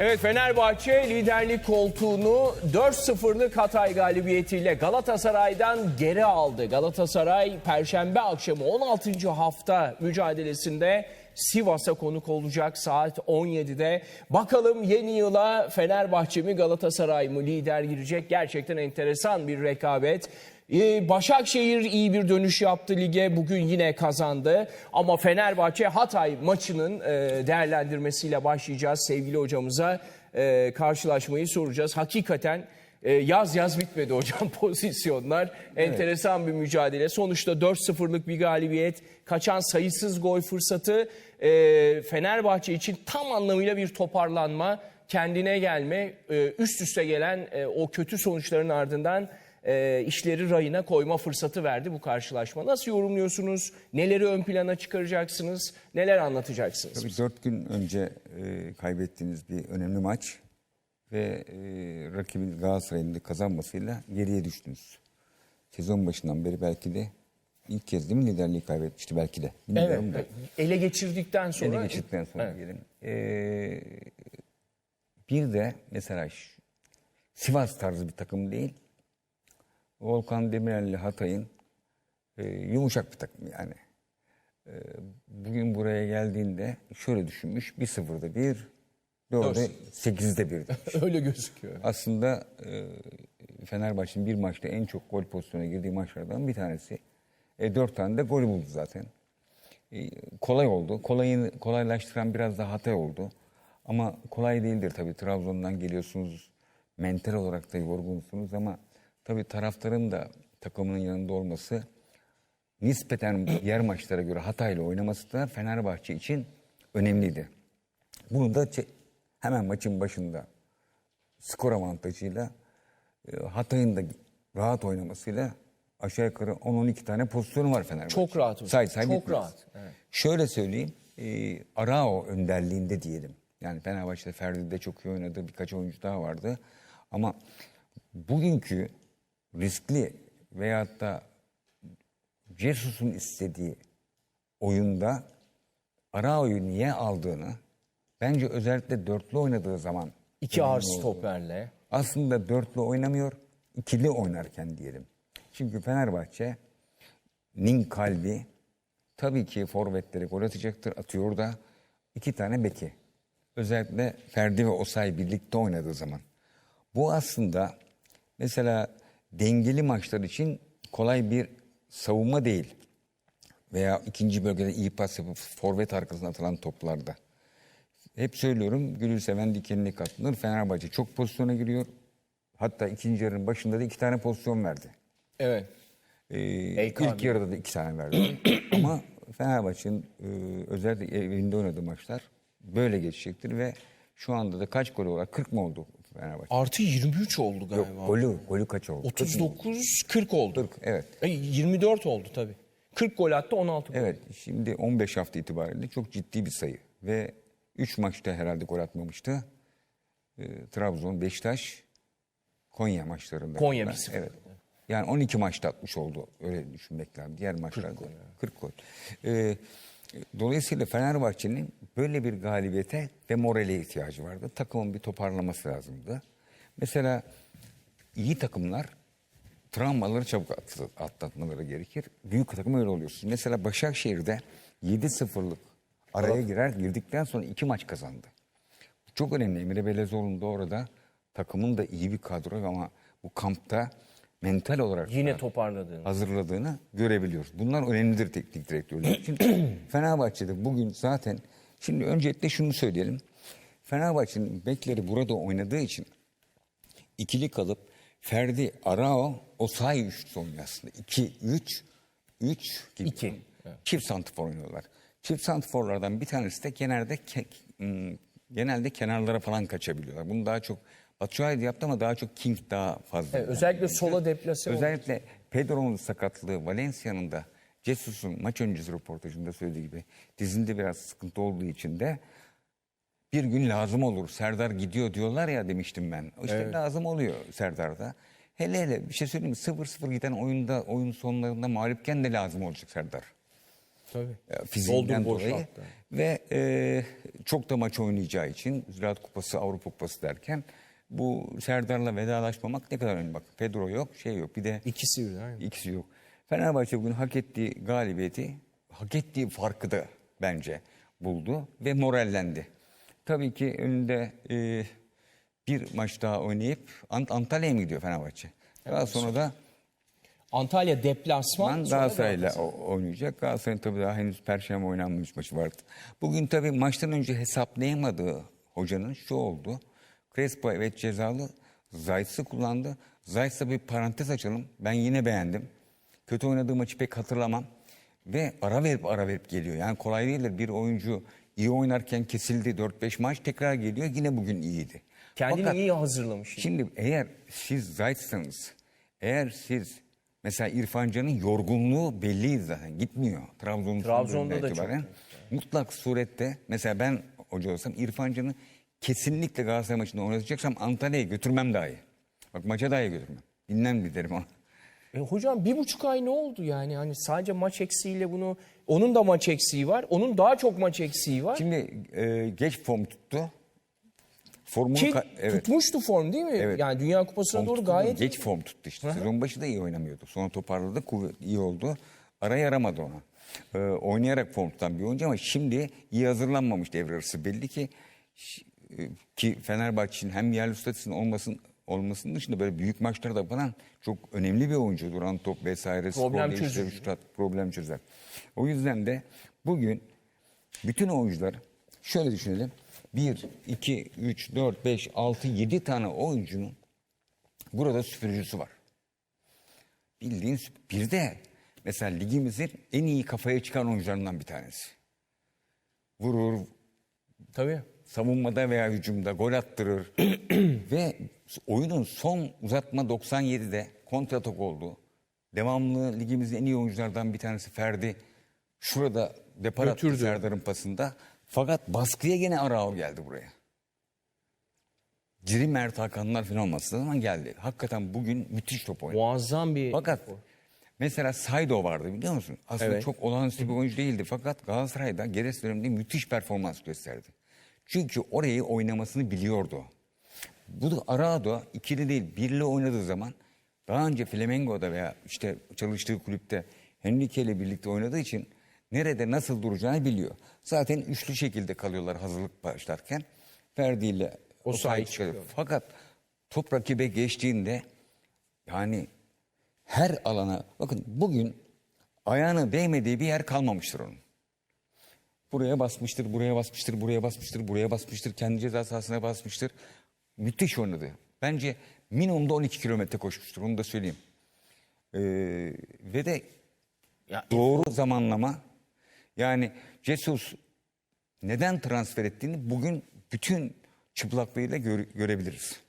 Evet Fenerbahçe liderlik koltuğunu 4-0'lık Hatay galibiyetiyle Galatasaray'dan geri aldı. Galatasaray Perşembe akşamı 16. hafta mücadelesinde Sivas'a konuk olacak saat 17'de. Bakalım yeni yıla Fenerbahçe mi Galatasaray mı lider girecek? Gerçekten enteresan bir rekabet. Ee, Başakşehir iyi bir dönüş yaptı lige. Bugün yine kazandı. Ama Fenerbahçe Hatay maçının e, değerlendirmesiyle başlayacağız. Sevgili hocamıza e, karşılaşmayı soracağız. Hakikaten e, yaz yaz bitmedi hocam pozisyonlar. Enteresan bir mücadele. Sonuçta 4-0'lık bir galibiyet. Kaçan sayısız gol fırsatı e, Fenerbahçe için tam anlamıyla bir toparlanma, kendine gelme, e, üst üste gelen o kötü sonuçların ardından işleri rayına koyma fırsatı verdi bu karşılaşma. Nasıl yorumluyorsunuz? Neleri ön plana çıkaracaksınız? Neler anlatacaksınız? Tabii dört gün önce kaybettiğiniz bir önemli maç ve e, rakibin Galatasaray'ın da kazanmasıyla geriye düştünüz. Sezon başından beri belki de ilk kez değil mi liderliği kaybetmişti belki de. Evet, Bilmiyorum da. ele geçirdikten sonra... Ele geçirdikten sonra Evet. diyelim. E, bir de mesela Sivas tarzı bir takım değil. Volkan Demirel'le Hatay'ın e, yumuşak bir takım yani. E, bugün buraya geldiğinde şöyle düşünmüş. 1-0'da 1, doğru 8'de 1. Öyle gözüküyor. Aslında e, Fenerbahçe'nin bir maçta en çok gol pozisyonuna girdiği maçlardan bir tanesi. E, 4 tane de gol buldu zaten. E, kolay oldu. Kolayını kolaylaştıran biraz da Hatay oldu. Ama kolay değildir tabii. Trabzon'dan geliyorsunuz. Mental olarak da yorgunsunuz ama tabii taraftarın da takımının yanında olması nispeten diğer maçlara göre Hatay'la oynaması da Fenerbahçe için önemliydi. Bunu da hemen maçın başında skor avantajıyla e, Hatay'ın da rahat oynamasıyla aşağı yukarı 10-12 tane pozisyonu var Fenerbahçe. Çok rahat hocam. Say say Çok bitmez. rahat, evet. Şöyle söyleyeyim. E, Arao önderliğinde diyelim. Yani Fenerbahçe'de Ferdi de çok iyi oynadı. Birkaç oyuncu daha vardı. Ama bugünkü riskli veyahut da Jesus'un istediği oyunda Arao'yu niye aldığını bence özellikle dörtlü oynadığı zaman İki ağır stoperle. aslında dörtlü oynamıyor, ikili oynarken diyelim. Çünkü Fenerbahçe'nin kalbi tabii ki forvetleri gol atacaktır, atıyor da iki tane beki. Özellikle Ferdi ve Osay birlikte oynadığı zaman. Bu aslında mesela dengeli maçlar için kolay bir savunma değil. Veya ikinci bölgede iyi pas yapıp forvet arkasına atılan toplarda. Hep söylüyorum Gülül Seven dikenine katlanır. Fenerbahçe çok pozisyona giriyor. Hatta ikinci yarının başında da iki tane pozisyon verdi. Evet. Ee, EKB. ilk yarıda da iki tane verdi. Ama Fenerbahçe'nin e, özellikle evinde oynadığı maçlar böyle geçecektir ve şu anda da kaç gol olarak 40 mı oldu Fenerbahçe? Artı 23 oldu galiba. Yok golü, golü kaç oldu? 40 mı oldu? 39 40 oldu. 40, evet. E, 24 oldu tabii. 40 gol attı 16 gol. Evet şimdi 15 hafta itibariyle çok ciddi bir sayı. Ve 3 maçta herhalde gol atmamıştı. Ee, Trabzon, Beşiktaş, Konya maçlarında. Konya Ben- 1-0. Evet. Yani 12 maçta atmış oldu. Öyle düşünmek lazım. Diğer maçlarda 40 gol. Ee, dolayısıyla Fenerbahçe'nin böyle bir galibiyete ve morale ihtiyacı vardı. Takımın bir toparlaması lazımdı. Mesela iyi takımlar travmaları çabuk atla- atlatmaları gerekir. Büyük takım öyle oluyorsunuz. Mesela Başakşehir'de 7-0'lık araya girer girdikten sonra iki maç kazandı. Çok önemli. Emre Belezoğlu'nun da orada takımın da iyi bir kadro ama bu kampta mental olarak Yine toparladığını. hazırladığını görebiliyoruz. Bunlar önemlidir teknik direktörler için. Fenerbahçe'de bugün zaten şimdi öncelikle şunu söyleyelim. Fenerbahçe'nin bekleri burada oynadığı için ikili kalıp Ferdi, Arao, Osayi üçlüsü oynuyor aslında. 2, 3, 3 gibi. İki, Çift santifor oynuyorlar. Çift santiforlardan bir tanesi de genelde ke- hmm, genelde kenarlara falan kaçabiliyorlar. Bunu daha çok Batshuayi yaptı ama daha çok King daha fazla. Evet, özellikle sola deplase oldu. Özellikle Pedro'nun sakatlığı, Valencia'nın da Jesus'un maç öncesi röportajında söylediği gibi dizinde biraz sıkıntı olduğu için de bir gün lazım olur. Serdar gidiyor diyorlar ya demiştim ben. İşte lazım oluyor Serdar'da. Hele hele bir şey söyleyeyim mi? 0-0 giden oyunda oyun sonlarında mağlupken de lazım olacak Serdar. Tabii. fiziğinden boşalt dolayı ve e, çok da maç oynayacağı için Ziraat Kupası, Avrupa Kupası derken bu Serdar'la vedalaşmamak ne kadar önemli bak. Pedro yok, şey yok. Bir de İkisi aynen. ikisi yok. Fenerbahçe bugün hak ettiği galibiyeti, hak ettiği farkı da bence buldu ve morallendi. Tabii ki önünde e, bir maç daha oynayıp Ant- Antalya'ya mı gidiyor Fenerbahçe? Daha sonra da Antalya deplasman. Galatasaray'la oynayacak. Galatasaray'ın tabii daha henüz Perşembe oynanmış maçı vardı. Bugün tabii maçtan önce hesaplayamadığı hocanın şu oldu. Crespo evet cezalı. Zayt'sı kullandı. Zayt'sa bir parantez açalım. Ben yine beğendim. Kötü oynadığı maçı pek hatırlamam. Ve ara verip ara verip geliyor. Yani kolay değildir. Bir oyuncu iyi oynarken kesildi 4-5 maç tekrar geliyor. Yine bugün iyiydi. Kendini Fakat- iyi hazırlamış. Şimdi eğer siz Zayt'sanız, eğer siz mesela İrfan Can'ın yorgunluğu belliydi zaten gitmiyor. Trabzon'un Trabzon'da da çok. Mutlak surette mesela ben hoca olsam İrfan Can'ı kesinlikle Galatasaray maçında oynatacaksam Antalya'ya götürmem daha iyi. Bak maça daha iyi götürmem. Dinlen bir derim ona. E hocam bir buçuk ay ne oldu yani? Hani sadece maç eksiğiyle bunu... Onun da maç eksiği var. Onun daha çok maç eksiği var. Şimdi e, geç form tuttu. Formunu Ki ka- evet. tutmuştu form değil mi? Evet. Yani Dünya Kupası'na Form doğru tuttu, gayet... Geç form tuttu işte. Sezon başı da iyi oynamıyordu. Sonra toparladı, kuvvet, iyi oldu. Ara yaramadı ona. Ee, oynayarak form tutan bir oyuncu ama şimdi iyi hazırlanmamış devre arası. Belli ki ş- e, ki Fenerbahçe'nin hem yerli statüsünün olmasın, olmasının dışında böyle büyük maçlarda falan çok önemli bir oyuncu. Duran top vesaire. Problem skor değiştirir, çözücü. şut at, problem çözer. O yüzden de bugün bütün oyuncular şöyle düşünelim. 1, 2, 3, 4, 5, 6, 7 tane oyuncunun burada süpürücüsü var. Bildiğin bir de mesela ligimizin en iyi kafaya çıkan oyuncularından bir tanesi. Vurur, Tabii. savunmada veya hücumda gol attırır. Ve oyunun son uzatma 97'de kontratak oldu. Devamlı ligimizin en iyi oyunculardan bir tanesi Ferdi. Şurada depar attı. Serdar'ın pasında. Fakat baskıya gene Arao geldi buraya. Ciri Mert Hakanlar falan olması zaman geldi. Hakikaten bugün müthiş top oynadı. Muazzam bir... Fakat mesela Saydo vardı biliyor musun? Aslında Evet. çok olağanüstü bir oyuncu değildi. Fakat Galatasaray'da Geres döneminde müthiş performans gösterdi. Çünkü orayı oynamasını biliyordu. Bu da Arado ikili değil birli oynadığı zaman daha önce Flamengo'da veya işte çalıştığı kulüpte Henrique ile birlikte oynadığı için nerede nasıl duracağını biliyor. Zaten üçlü şekilde kalıyorlar hazırlık başlarken. Ferdi ile o sahaya sahaya çıkıyor. Fakat top rakibe geçtiğinde yani her alana bakın bugün ayağına değmediği bir yer kalmamıştır onun. Buraya basmıştır, buraya basmıştır, buraya basmıştır, buraya basmıştır, kendi ceza sahasına basmıştır. Müthiş oynadı. Bence minimumda 12 kilometre koşmuştur, onu da söyleyeyim. Ee, ve de Ya, doğru zamanlama. Yani Jesus neden transfer ettiğini bugün bütün çıplaklığıyla gör- görebiliriz.